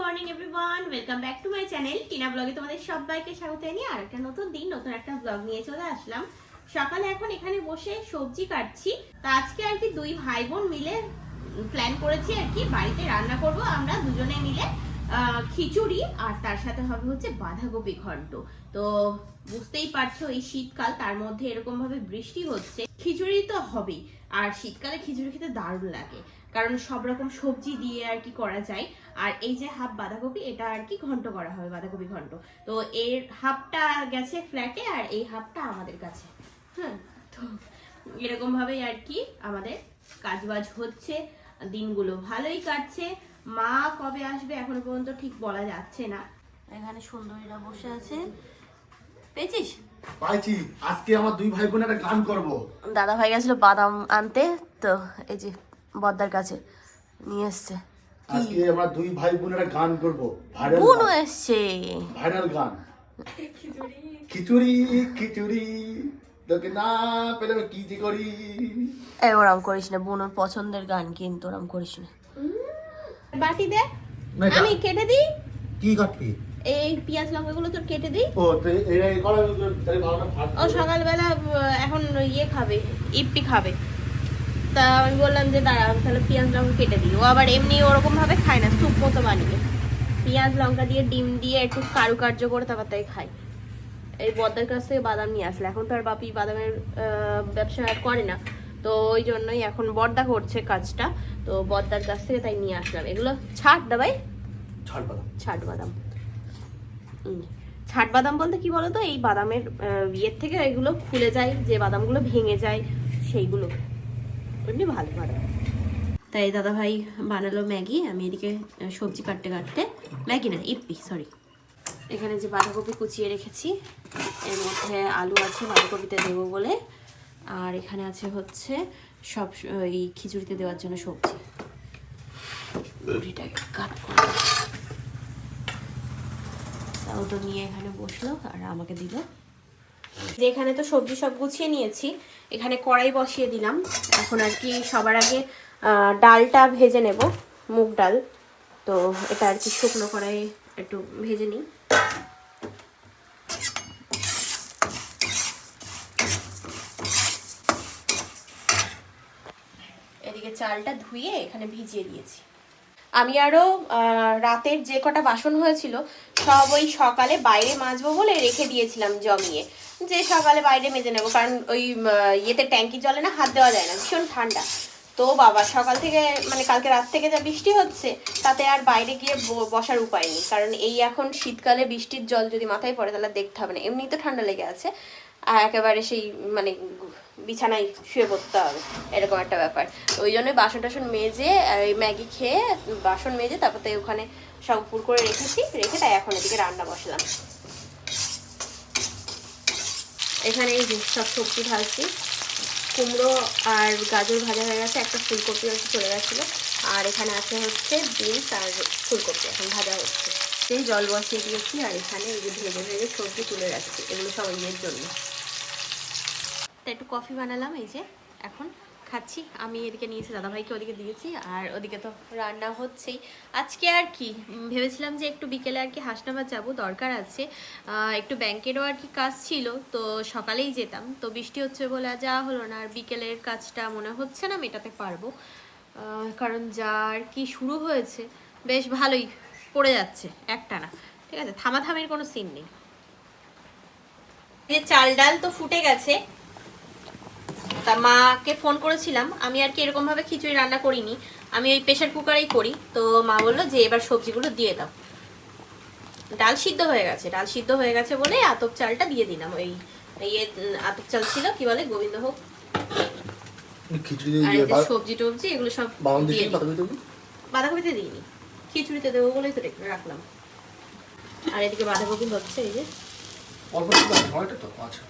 Morning everyone welcome back to my channel কিনা ব্লগে তোমাদের সবাইকে স্বাগত জানিয়ে আর একটা নতুন দিন, নতুন একটা ব্লগ নিয়ে চলে আসলাম। সকালে এখন এখানে বসে সবজি কাটছি। তা আজকে আর কি দুই ভাই বোন মিলে প্ল্যান করেছি আর কি, বাড়িতে রান্না করব। আমরা দুজনে মিলে খিচুড়ি আর তার সাথে হবে হচ্ছে বাঁধাকপি ঘন্ট। তো বুঝতেই পারছ, এই শীতকাল তার মধ্যে এরকম ভাবে বৃষ্টি হচ্ছে। খিচুড়ি তো হবেই। আর শীতকালে খিচুড়ি খেতে দারুণ লাগে। কারণ সব রকম সবজি দিয়ে আর কি করা যায়। আর এই যে হাফ বাঁধাকপি, এটা আর কি ঘন্ট করা হবে বাঁধাকপি ঘন্ট। তো এর হাফটা গেছে ফ্ল্যাটে আর এই হাফটা আমাদের কাছে। হ্যাঁ তো এরকম ভাবেই আর কি আমাদের কাজবাজ হচ্ছে। দিনগুলো ভালোই কাটছে। মা কবে আসবে এখনও পর্যন্ত ঠিক বলা যাচ্ছে না। এখানে সুন্দরীরা বসে আছে। পেয়েছিস? পাইছি। আজকে আমার দুই ভাই বোন একটা গান করব। দাদা ভাই গেছিল বাদাম আনতে তো এই যে বদ্দার কাছে নিয়ে এসছে। আজকে আমরা দুই ভাই বোন একটা গান করব। ভাইরাল বুনু এসছে। ভাইরাল গান। খিচুড়ি। খিচুড়ি তোকে না পেলে কি যে করি? এ ওরম করিস না। বুনুর পছন্দের গান কিন্তু ওরম করিস না। বাটি দে। আমি কেটে দিই। কি কাটবি? এই পেঁয়াজ লঙ্কাগুলো তোর কেটে দিই? ও সকালবেলা এখন ইয়ে খাবে ইপি খাবে। তা আমি বললাম যে দাঁড়া তাহলে পেঁয়াজ লঙ্কা কেটে দিই। ও আবার এমনি ওরকম ভাবে খায় না স্যুপ মতো বানিয়ে। পেঁয়াজ লঙ্কা দিয়ে ডিম দিয়ে একটু কারুকার্য করে তারপর তাই খায়। এই বদ্দার কাছ থেকে বাদাম নিয়ে আসলে। এখন তো আর বাপি বাদামের ব্যবসা আর করে না। তো ওই জন্যই এখন বর্দা করছে কাজটা। তো বর্দার কাছ থেকে তাই নিয়ে আসলাম। এগুলো ছাট দাবাই ছাড় পালা ছাট বাদাম। ছাট বাদাম বলতে কি বলতো? এই বাদামের ইয়ের থেকে এগুলো খুলে যায় যে বাদামগুলো ভেঙে যায় সেইগুলো। এমনি ভালো বাদাম। তাই দাদা ভাই বানালো ম্যাগি আমি এদিকে সবজি কাটতে কাটতে ম্যাগি না ইপি সরি এখানে যে বাঁধাকপি কুচিয়ে রেখেছি এর মধ্যে আলু আছে বাঁধাকপিতে দেবো বলে। আর এখানে আছে হচ্ছে সব এই খিচুড়িতে দেওয়ার জন্য সবজি। কাট করে তো নিয়ে এখানে বসল আর আমাকে দিল। যে এখানে তো সবজি সব গুছিয়ে নিয়েছি, এখানে কড়াই বসিয়ে দিলাম। এখন আর কি সবার আগে ডালটা ভেজে নেব, মুগ ডাল। তো এটা আর কি শুকনো কড়াই একটু ভেজে নিই। এদিকে চালটা ধুয়ে এখানে ভিজিয়ে দিয়েছি। আমি আরও রাতের যে কটা বাসন হয়েছিল, সব ওই সকালে বাইরে মাজবো বলে রেখে দিয়েছিলাম জমিয়ে। যে সকালে বাইরে মেজে নেব, কারণ ওই ইয়েতে ট্যাঙ্কি জলে না, হাত দেওয়া যায় না, ভীষণ ঠান্ডা। তো বাবা, সকাল থেকে মানে কালকে রাত থেকে যা বৃষ্টি হচ্ছে, তাতে আর বাইরে গিয়ে বসার উপায় নেই। কারণ এই এখন শীতকালে বৃষ্টির জল যদি মাথায় পড়ে, তাহলে দেখতে হবে না। এমনি তো ঠান্ডা লেগে আছে। আর একেবারে সেই মানে বিছানায় শুয়ে পড়তে হবে, এরকম একটা ব্যাপার। ওই জন্য বাসন টাসন মেজে এই ম্যাগি খেয়ে বাসন মেজে তারপর তাই ওখানে সব পুর করে রেখেছি, রেখে তাই এখন এদিকে রান্না বসলাম। এখানে এই সব সবজি ভাজছি। কুমড়ো আর গাজর ভাজা হয়ে গেছে, একটা ফুলকপি চলে গেছিল। আর এখানে আছে হচ্ছে বিনস আর ফুলকপি, এখন ভাজা হচ্ছে। সেই জল বসিয়ে দিয়েছি আর এখানে এই যে ভেজে ভেজে সবজি তুলে রাখছি, এগুলো সব ইয়ের জন্য। তা একটু কফি বানালাম, এই যে এখন খাচ্ছি। আমি এদিকে নিয়েছি, দাদাভাইকে ওদিকে দিয়েছি আর ওদিকে তো রান্না হচ্ছেই। আজকে আর কি? ভেবেছিলাম যে একটু বিকেলে আর কি হাসনাবাদ যাব, দরকার আছে। একটু ব্যাংকেরও আর কি কাজ ছিল, তো সকালেই যেতাম। তো বৃষ্টি হচ্ছে বলে যাওয়া হলো না, আর বিকেলের কাজটা মনে হচ্ছে না, মেটাতে পারব। কারণ যা আর কি শুরু হয়েছে, বেশ ভালোই পড়ে যাচ্ছে একটানা ঠিক আছে থামাথামির কোনো সিন নেই। যে চাল ডাল তো ফুটে গেছে তা মাকে ফোন করেছিলাম আমি আর কি এরকম ভাবে খিচুড়ি রান্না করিনি আমি ওই প্রেশার কুকারেই করি তো মা বলল যে এবার সবজিগুলো দিয়ে দাও। ডাল সিদ্ধ হয়ে গেছে ডাল সিদ্ধ হয়ে গেছে বলে আতপ চালটা দিয়ে দিলাম ওই ইয়ে আতপ চাল ছিল কি বলে গোবিন্দ হোক সবজি টবজি এগুলো সব বাঁধাকপিতে দিইনি। খিচুড়িতে দেবো বলেই তো রাখলাম। আর এদিকে বাঁধাকপি হচ্ছে এই যে। অল্প তো আচ্ছা।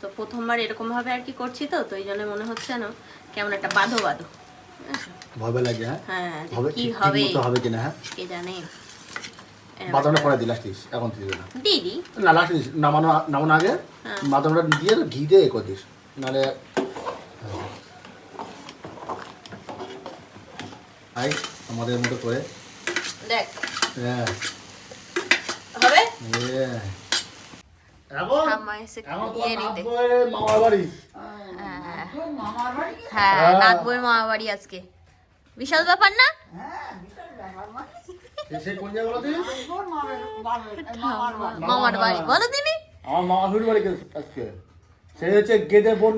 তো প্রথমবার এরকম ভাবে আর কি করছি তো তো এই জন্য মনে হচ্ছে না কেমন একটা বাঁধো বাঁধো। ভয় লাগে হ্যাঁ? হ্যাঁ কি হবে? হবে কিনা হ্যাঁ? কে জানে? বাদামটা পরে দিস এখন দিবি না। দিদি? না লাস্ট দিস নামানো নামানো আগে হ্যাঁ। বাদামটা দিয়ে ঘি দিয়ে এ করে দিস নাহলে আই আমাদের মতো করে। দেখ। হ্যাঁ। হবে? হ্যাঁ। হ্যাঁ মামা বাড়ি আজকে। বিশাল ব্যাপার না? তুমি? মামার বাড়ি বলো তিনি আমার বাড়ি আজকে। সে হচ্ছে গেদে বোন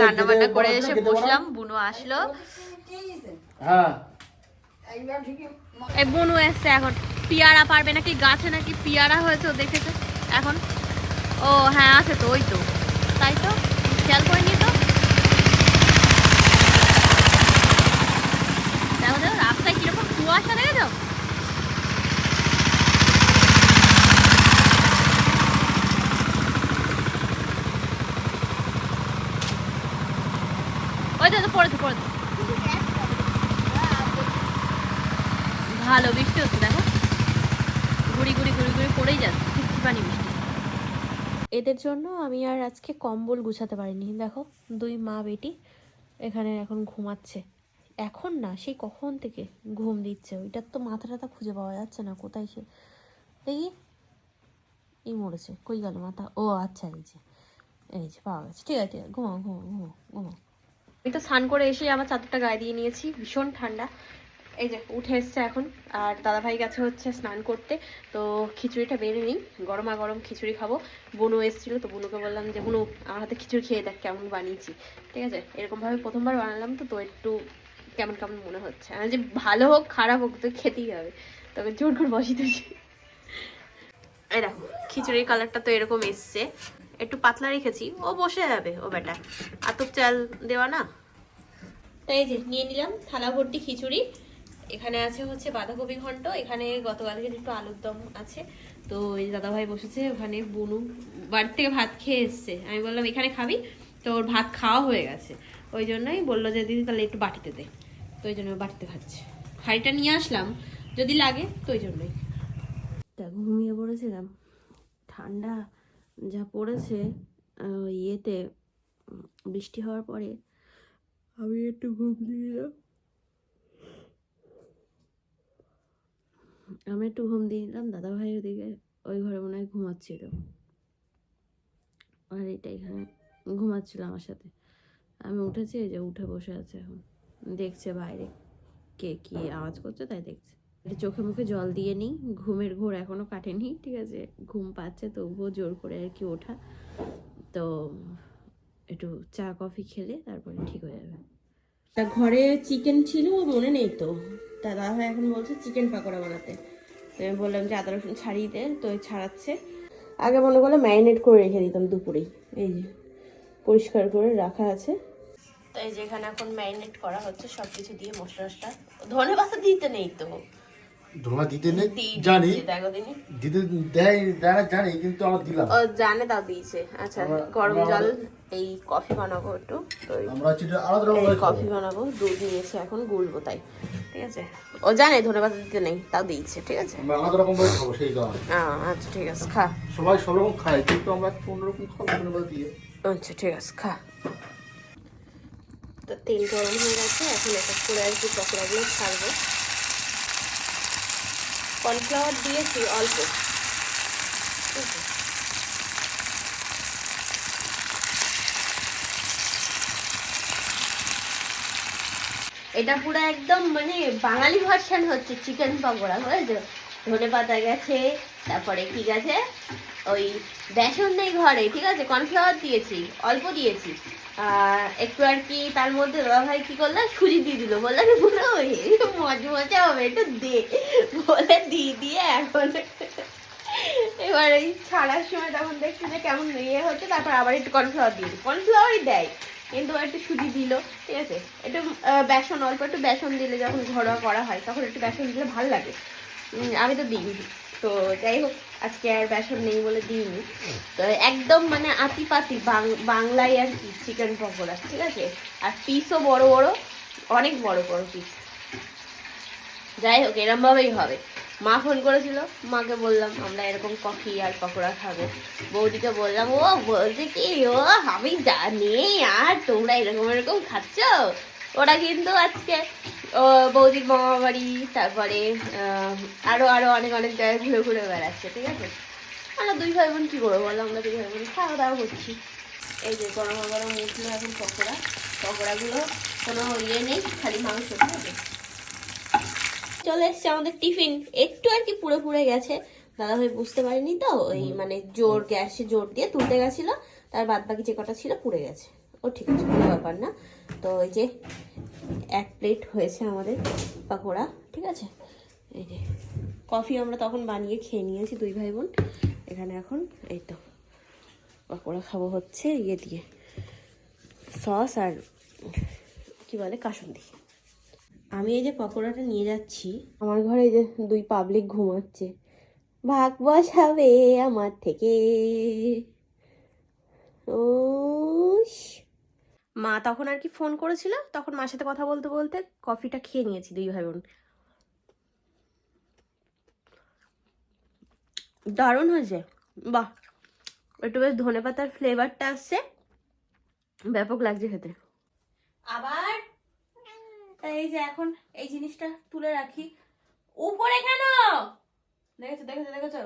রান্না বান্না করে এসে বসলাম বুনু আসলো। হ্যাঁ। বুনু এসছে এখন। পিয়ারা পারবে নাকি? গাছে নাকি পিয়ারা হয়েছে দেখেছে। এখন ও হ্যাঁ আছে তো, ওই তো। তাই তো? খেয়াল করে নি তো। দেখো দেখো, রাস্তায় কীরকম কুয়াশা, দেখেছ? ওই তো পড়েছে পড়েছে। ভালো বৃষ্টি হচ্ছে দেখো। গুড়ি গুড়ি গুড়ি ঘুরি পড়েই যাচ্ছে পানি বৃষ্টি। এদের জন্য আমি আর আজকে কম্বল গুছাতে পারিনি দেখো দুই মা বেটি এখানে এখন ঘুমাচ্ছে। এখন না সেই কখন থেকে ঘুম দিচ্ছে ওইটার তো মাথা টাথা খুঁজে পাওয়া যাচ্ছে না কোথায় সে? দেখি এই মরেছে কই গেল মাথা? ও আচ্ছা এই যে এই যে পাওয়া গেছে ঠিক আছে ঠিক আছে ঘুমাও ঘুমাও ঘুমাও ঘুমাও। আমি তো স্নান করে এসে আমার চাদরটা গায়ে দিয়ে নিয়েছি ভীষণ ঠান্ডা। এই যে, উঠে এসছে এখন। আর দাদাভাই গেছে হচ্ছে স্নান করতে। তো খিচুড়িটা বেড়ে নিই। গরমা গরম খিচুড়ি খাব। বুনু এসেছিল, তো বুনুকে বললাম যে, বুনু, আমার হাতে খিচুড়ি খেয়ে দেখ কেমন বানিয়েছি। ঠিক আছে? এরকমভাবে প্রথমবার বানালাম তো তো একটু কেমন কেমন মনে হচ্ছে। আর যে ভালো হোক, খারাপ হোক, তো খেতেই হবে। তবে জোর করে বসি দিয়েছি। এই দেখো, খিচুড়ির কালারটা তো এরকম এসছে। একটু পাতলা রেখেছি। ও বসে যাবে, ও বেটা আতপ চাল দেওয়া না? এই যে, নিয়ে নিলাম থালা ভর্তি খিচুড়ি। এখানে আছে হচ্ছে বাঁধাকপি ঘন্ট এখানে গতকালকে একটু আলুর দম আছে, তো এই দাদাভাই বসেছে, ওখানে বুনু বাড়ি থেকে ভাত খেয়ে এসছে। আমি বললাম, এখানে খাবি? তো ওর ভাত খাওয়া হয়ে গেছে। ওই জন্যই বলল যে, দিদি, তাহলে একটু বাটিতে দে। তো ওই জন্য বাটিতে খাচ্ছে হাঁড়িটা নিয়ে আসলাম, যদি লাগে, তো ওই জন্যই। তা ঘুমিয়ে পড়েছিলাম। ঠান্ডা যা পড়েছে ইয়েতে বৃষ্টি হওয়ার পরে, আমি একটু ঘুম দিলাম আমি একটু ঘুম দিয়ে নিলাম দাদা ভাই ওদিকে ওই ঘরে মনে হয় ঘুমাচ্ছিল। আর এটা এখানে ঘুমাচ্ছিল আমার সাথে। আমি উঠেছি, এই যে উঠে বসে আছে এখন। দেখছে বাইরে কে কি আওয়াজ করছে, তাই দেখছে। চোখে মুখে জল দিয়ে নিই, ঘুমের ঘোর এখনও কাটেনি, ঠিক আছে? ঘুম পাচ্ছে, তবুও জোর করে আর কি ওঠা। তো একটু চা, কফি খেলে তারপরে ঠিক হয়ে যাবে। তা ঘরে চিকেন ছিল মনে নেই তো। তা দাদা এখন বলছে চিকেন পাকোড়া বানাতে। তো আমি বললাম যে আদা, রসুন ছাড়িয়ে দে, তো ছাড়াচ্ছে। আগে মনে করলে ম্যারিনেট করে রেখে দিতাম দুপুরেই এই যে, পরিষ্কার করে রাখা আছে। তো এই এখানে ম্যারিনেট করা হচ্ছে সব কিছু দিয়ে মশলা টশলা ধনে পাতা দিতে নেই তো। ধোঁয়া দিতে নেই জানি। দিতে দেয় দেয় না জানি কিন্তু আমরা দিলাম। ও জানে তাও দিয়েছে। আচ্ছা গরম জল এই কফি বানাবো একটু। তো আমরা হচ্ছে আলাদা রকম। কফি বানাবো দুধ নিয়েছে এখন গুলবো তাই ঠিক আছে? ও জানে ধনে পাতা দিতে নেই তাও দিয়েছে ঠিক আছে? আমরা আলাদা রকম করে খাব সেই কারণে আচ্ছা ঠিক আছে খা। সবাই সব রকম খায় কিন্তু আমরা একটু অন্যরকম খাব ধনে পাতা দিয়ে। আচ্ছা ঠিক আছে খা। তো তেল গরম হয়ে গেছে এখন এক এক করে কি পকোড়াগুলো ছাড়বো। কর্নফ্লাওয়ার দিয়েছি অল্প? এটা পুরো একদম মানে বাঙালি ভার্সন হচ্ছে চিকেন পকোড়া, বুঝেছ? ধনে পাতা গেছে, তারপরে কি গেছে? ওই বেসন নেই ঘরে, ঠিক আছে? কর্নফ্লাওয়ার দিয়েছি, অল্প দিয়েছি। একটু আর কি তার মধ্যে দাদা ভাই কি করল? সুজি দিয়ে দিল। বলল কি পুরো মজা মজা হবে, একটু দে। বলে দিয়ে দিয়ে এখন এবার এই ছাড়ার সময় তখন দেখছি যে কেমন ইয়ে হচ্ছে, তারপর আবার একটু কর্নফ্লাওয়ার দিয়ে দিই কর্নফ্লাওয়ারই দেয়, কিন্তু একটু সুজি দিল, ঠিক আছে? একটু বেসন, অল্প একটু বেসন দিলে যখন ঘরোয়া করা হয়, তখন একটু বেসন দিলে ভালো লাগে। আমি তো দিইনি। তো যাই হোক আজকে আর বেসন নেই বলে দিইনি। তো একদম মানে আতি পাতি বাংলায় আর কি চিকেন পকোড়া, ঠিক আছে? আর পিসও বড় বড়, অনেক বড় বড় পিস যাই হোক এরম ভাবেই হবে। মা ফোন করেছিল, মাকে বললাম, আমরা এরকম কফি আর পকোড়া খাব। বৌদিকে বললাম, ও বলছে কি? ও, আমি জানি, আর তোমরা এরকম এরকম খাচ্ছ? ওরা কিন্তু আজকে বৌদির মামা বাড়ি তারপরে আহ, আরও আরও অনেক অনেক জায়গায় ঘুরে ঘুরে বেড়াচ্ছে ঠিক আছে? আমরা দুই ভাই বোন কি করব বলো? আমরা দুই ভাই বোন খাওয়া দাওয়া করছি। এই যে গরম গরম উঠল এখন পকোড়া। পকোড়াগুলো কোনো ইয়ে নেই খালি মাংস ঠিক আছে? চলে এসছে আমাদের টিফিন। একটু আর কি পুরো পুড়ে গেছে। দাদা ভাই বুঝতে পারিনি তো ওই মানে জোর গ্যাসে জোর দিয়ে তুলতে গেছিল। তার বাদ বাকি যে কটা ছিল পুড়ে গেছে। ও ঠিক আছে কোনো ব্যাপার না। তো ওই যে এক প্লেট হয়েছে আমাদের পাকোড়া, ঠিক আছে? এই যে কফি আমরা তখন বানিয়ে খেয়ে নিয়েছি দুই ভাই বোন এখানে এখন এই তো পাকোড়া খাব হচ্ছে ইয়ে দিয়ে সস আর কি বলে, কাসুন্দি। আমি এই যে পকোড়াটা নিয়ে যাচ্ছি, আমার ঘরে এই যে দুই পাবলিক ঘুমাচ্ছে। ভাগ বসাবে আমার থেকে। ও মা তখন আর কি ফোন করেছিল, তখন মার সাথে কথা বলতে বলতে কফিটা খেয়ে নিয়েছি দুই ভাই বোন। দারুণ হয়েছে। বাহ, একটু বেশ ধনে পাতার ফ্লেভারটা আসছে। ব্যাপক লাগছে খেতে। আবার? এই যে এখন এই জিনিসটা তুলে রাখি। উপরে কেন? দেখেছ দেখেছ দেখেছ?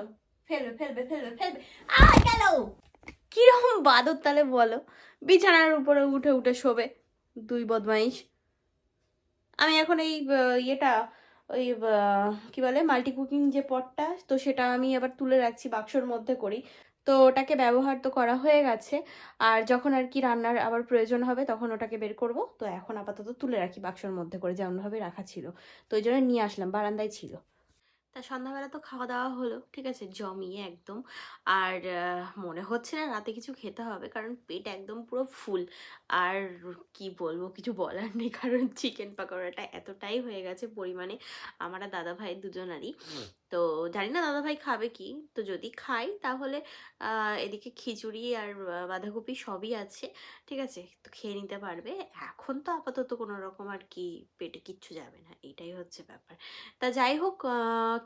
ফেলবে ফেলবে ফেলবে ফেলবে। আয় গেল! কীরকম বাদর তালে বলো? বিছানার উপরে উঠে উঠে শোবে, দুই বদমাইশ। আমি এখন এই ইয়েটা, ওই কি বলে মাল্টি কুকিং যে পটটা, তো সেটা আমি আবার তুলে রাখছি বাক্সর মধ্যে করি। তো ওটাকে ব্যবহার তো করা হয়ে গেছে। আর যখন আর কি রান্নার আবার প্রয়োজন হবে, তখন ওটাকে বের করব। তো এখন আপাতত তুলে রাখি বাক্সর মধ্যে করে, যেমনভাবে রাখা ছিল। তো ওই জন্য নিয়ে আসলাম, বারান্দায় ছিল। তা সন্ধ্যাবেলা তো খাওয়া দাওয়া হলো, ঠিক আছে? জমিয়ে একদম। আর মনে হচ্ছে না রাতে কিছু খেতে হবে, কারণ পেট একদম পুরো ফুল। আর কি বলব, কিছু বলার নেই, কারণ চিকেন পাকোড়াটা এতটাই হয়ে গেছে পরিমাণে। আমার দাদা ভাই দুজনারই। তো জানি না দাদা ভাই খাবে কি? তো যদি খাই তাহলে এদিকে খিচুড়ি আর বাঁধাকপি সবই আছে, ঠিক আছে? তো খেয়ে নিতে পারবে। এখন তো আপাতত কোনো রকম আর কি পেটে কিচ্ছু যাবে না, এটাই হচ্ছে ব্যাপার। তা যাই হোক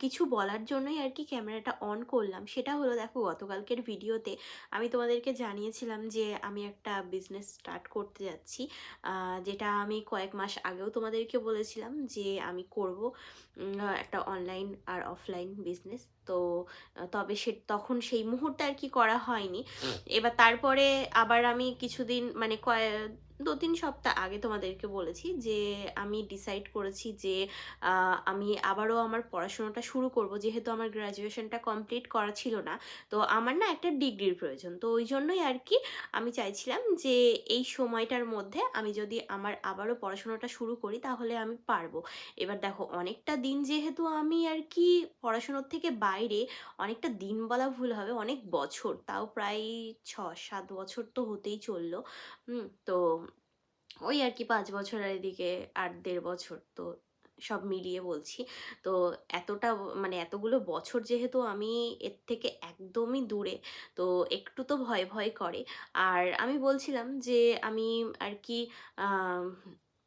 কিছু বলার জন্যই আর কি ক্যামেরাটা অন করলাম। সেটা হলো, দেখো, গতকালকের ভিডিওতে আমি তোমাদেরকে জানিয়েছিলাম যে আমি একটা বিজনেস স্টার্ট করতে যাচ্ছি। যেটা আমি কয়েক মাস আগেও তোমাদেরকে বলেছিলাম যে আমি করব একটা অনলাইন আর অফলাইন বিজনেস তো তবে সে তখন সেই মুহূর্তে আর কি করা হয়নি। এবার তারপরে আবার আমি কিছুদিন মানে কয় দু তিন সপ্তাহ আগে তোমাদেরকে বলেছি যে, আমি ডিসাইড করেছি যে আমি আবারও আমার পড়াশোনাটা শুরু করব। যেহেতু আমার গ্র্যাজুয়েশনটা কমপ্লিট করা ছিল না, তো আমার না একটা ডিগ্রির প্রয়োজন। তো ওই জন্যই আর কি আমি চাইছিলাম যে, এই সময়টার মধ্যে আমি যদি আমার আবারও পড়াশোনাটা শুরু করি, তাহলে আমি পারব। এবার দেখো, অনেকটা দিন যেহেতু আমি আর কি পড়াশোনার থেকে বাইরে, অনেকটা দিন বলা ভুল হবে, অনেক বছর, তাও প্রায় ছ সাত বছর তো হতেই চলল। তো ওই আর কি পাঁচ বছর আর এদিকে আট দেড় বছর তো সব মিলিয়ে বলছি। তো এতটা মানে এতগুলো বছর যেহেতু আমি এর থেকে একদমই দূরে, তো একটু তো ভয় ভয় করে। আর আমি বলছিলাম যে আমি আর কি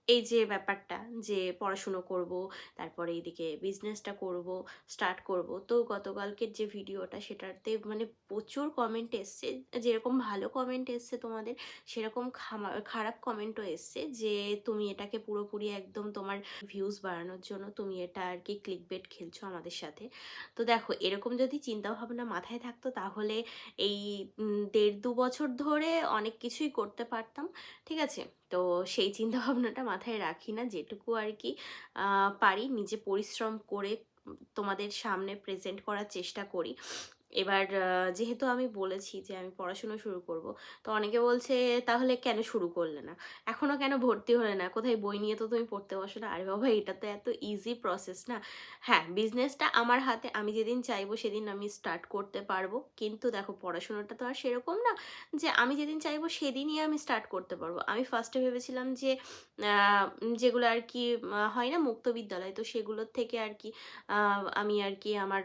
এই যে ব্যাপারটা যে পড়াশুনো করব, তারপরে এইদিকে বিজনেসটা করব স্টার্ট করব, তো গতকালকের যে ভিডিওটা সেটাতে মানে প্রচুর কমেন্ট এসছে, যেরকম ভালো কমেন্ট এসছে তোমাদের, সেরকম খারাপ কমেন্টও এসছে যে তুমি এটাকে পুরোপুরি একদম তোমার ভিউজ বাড়ানোর জন্য তুমি এটা আর কি ক্লিক বেট খেলছো আমাদের সাথে। তো দেখো, এরকম যদি চিন্তা ভাবনা মাথায় থাকতো তাহলে এই দেড় দু বছর ধরে অনেক কিছুই করতে পারতাম, ঠিক আছে? তো সেই চিন্তা ভাবনাটা মাথায় রাখি না, যেটুকু আর কি পারি নিজে পরিশ্রম করে তোমাদের সামনে প্রেজেন্ট করার চেষ্টা করি। এবার যেহেতু আমি বলেছি যে আমি পড়াশুনো শুরু করব, তো অনেকে বলছে, তাহলে কেন শুরু করলে না? এখনও কেন ভর্তি হলে না? কোথায় বই নিয়ে তো তুমি পড়তে বসো না? আরে বাবা, এটা তো এত ইজি প্রসেস না। হ্যাঁ বিজনেসটা আমার হাতে, আমি যেদিন চাইব সেদিন আমি স্টার্ট করতে পারব। কিন্তু দেখো, পড়াশোনাটা তো আর সেরকম না যে আমি যেদিন চাইব সেদিনই আমি স্টার্ট করতে পারব। আমি ফার্স্টে ভেবেছিলাম যে যেগুলো আর কি হয় না মুক্ত বিদ্যালয়, তো সেগুলোর থেকে আর কি আমি আর কি আমার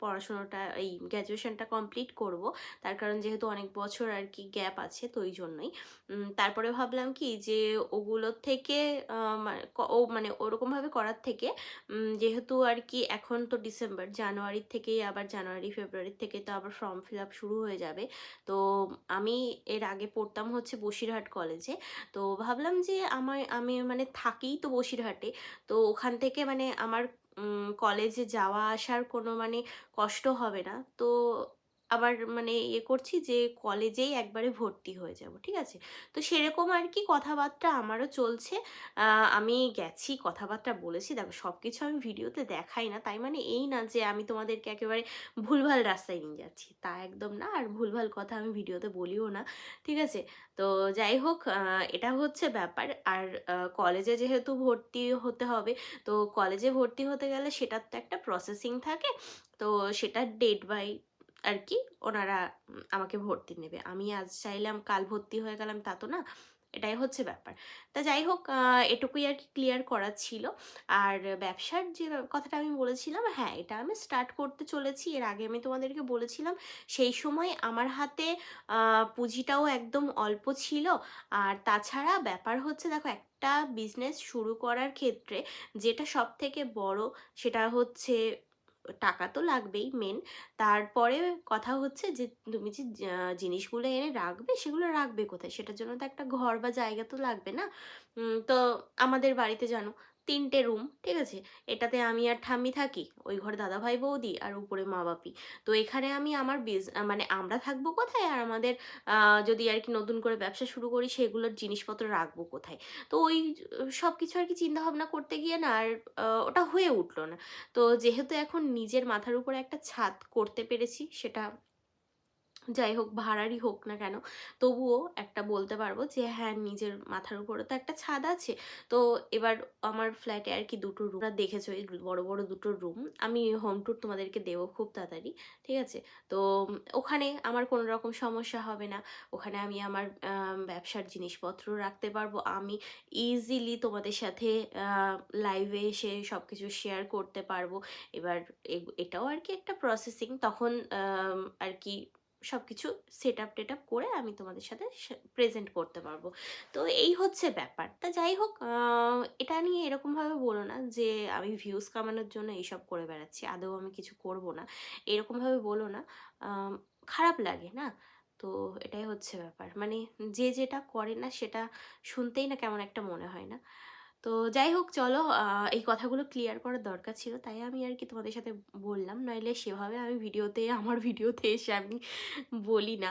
পড়াশোনাটা এই গ্র্যাজুয়েশনটা কমপ্লিট করব। তার কারণ যেহেতু অনেক বছর আর কি গ্যাপ আছে, তো ওই জন্যই। তারপরে ভাবলাম কি যে ওগুলোর থেকে ও মানে ওরকমভাবে করার থেকে যেহেতু আর কি এখন তো ডিসেম্বর জানুয়ারির থেকেই আবার জানুয়ারি ফেব্রুয়ারির থেকে তো আবার ফর্ম ফিল আপ শুরু হয়ে যাবে। তো আমি এর আগে পড়তাম হচ্ছে বসিরহাট কলেজে তো ভাবলাম যে আমার, আমি মানে থাকি তো বসিরহাটে। তো ওখান থেকে মানে আমার কলেজে যাওয়া আসার কোনো মানে কষ্ট হবে না। তো আবার মানে ইয়ে করছি যে, কলেজেই একবারে ভর্তি হয়ে যাব, ঠিক আছে? তো সেরকম আর কি কথাবার্তা আমারও চলছে। আমি গেছি, কথাবার্তা বলেছি। দেখো সব কিছু আমি ভিডিওতে দেখাই না। তাই মানে এই না যে, আমি তোমাদেরকে একেবারে ভুলভাল রাস্তায় নিয়ে যাচ্ছি। তা একদম না, আর ভুলভাল কথা আমি ভিডিওতে বলিও না, ঠিক আছে? তো যাই হোক এটা হচ্ছে ব্যাপার। আর কলেজে যেহেতু ভর্তি হতে হবে, তো কলেজে ভর্তি হতে গেলে সেটার তো একটা প্রসেসিং থাকে। তো সেটা ডেট বাই আর কি ওনারা আমাকে ভর্তি নেবে। আমি আজ চাইলাম, কাল ভর্তি হয়ে গেলাম, তা তো না, এটাই হচ্ছে ব্যাপার। তা যাই হোক এটুকুই আর কি ক্লিয়ার করা ছিল। আর ব্যবসার যে কথাটা আমি বলেছিলাম হ্যাঁ এটা আমি স্টার্ট করতে চলেছি, এর আগে আমি তোমাদেরকে বলেছিলাম, সেই সময় আমার হাতে পুঁজিটাও একদম অল্প ছিল। আর তাছাড়া ব্যাপার হচ্ছে, দেখো, একটা বিজনেস শুরু করার ক্ষেত্রে যেটা সব থেকে বড়, সেটা হচ্ছে টাকা তো লাগবেই মেন তারপরে কথা হচ্ছে যে, তুমি যে জিনিসগুলো এনে রাখবে সেগুলো রাখবে কোথায়? সেটার জন্য তো একটা ঘর বা জায়গা তো লাগবে না? তো আমাদের বাড়িতে জানো তিনটে রুম ঠিক আছে? এটাতে আমি আর ঠাম্মি থাকি, ওই ঘরে দাদা ভাই, বৌদি আর উপরে মা বাপি। তো এখানে আমি আমার বিজ মানে আমরা থাকব কোথায়? আর আমাদের যদি আর কি নতুন করে ব্যবসা শুরু করি, সেগুলোর জিনিসপত্র রাখব কোথায়? তো ওই সব কিছু আর কি চিন্তা ভাবনা করতে গিয়ে না আর ওটা হয়ে উঠল না। তো যেহেতু এখন নিজের মাথার উপরে একটা ছাদ করতে পেরেছি, সেটা যাই হোক ভাড়ারই হোক না কেন, তবুও একটা বলতে পারব যে হ্যাঁ নিজের মাথার উপরে তো একটা ছাদ আছে। তো এবার আমার ফ্ল্যাটে আর কি দুটো রুম দেখেছ এই বড় বড় দুটো রুম আমি হোম ট্যুর তোমাদেরকে দেবো খুব তাড়াতাড়ি, ঠিক আছে? তো ওখানে আমার কোনো রকম সমস্যা হবে না, ওখানে আমি আমার ব্যবসার জিনিসপত্র রাখতে পারব, আমি ইজিলি তোমাদের সাথে লাইভে এসে সব কিছু শেয়ার করতে পারব। এবার এটাও আর কি একটা প্রসেসিং তখন আর কি সব কিছু সেট আপ টেট আপ করে আমি তোমাদের সাথে প্রেজেন্ট করতে পারব। তো এই হচ্ছে ব্যাপার। তা যাই হোক এটা নিয়ে এরকমভাবে বলো না যে আমি ভিউজ কামানোর জন্য এইসব করে বেড়াচ্ছি, আদৌ আমি কিছু করব না। এরকমভাবে বলো না খারাপ লাগে না? তো এটাই হচ্ছে ব্যাপার। মানে যে যেটা করে না সেটা শুনতেই না কেমন একটা মনে হয় না। তো যাই হোক, চলো এই কথাগুলো ক্লিয়ার করার দরকার ছিল, তাই আমি আর কি তোমাদের সাথে বললাম, নইলে সেভাবে আমি ভিডিওতে, আমার ভিডিওতে এসে আমি বলি না।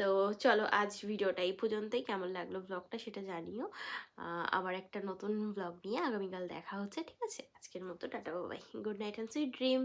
তো চলো, আজ ভিডিওটা এই পর্যন্তই, কেমন লাগল ব্লগটা সেটা জানিও। আবার একটা নতুন ব্লগ নিয়ে আগামীকাল দেখা হচ্ছে, ঠিক আছে? আজকের মতো, tata bye bye good night and sweet dream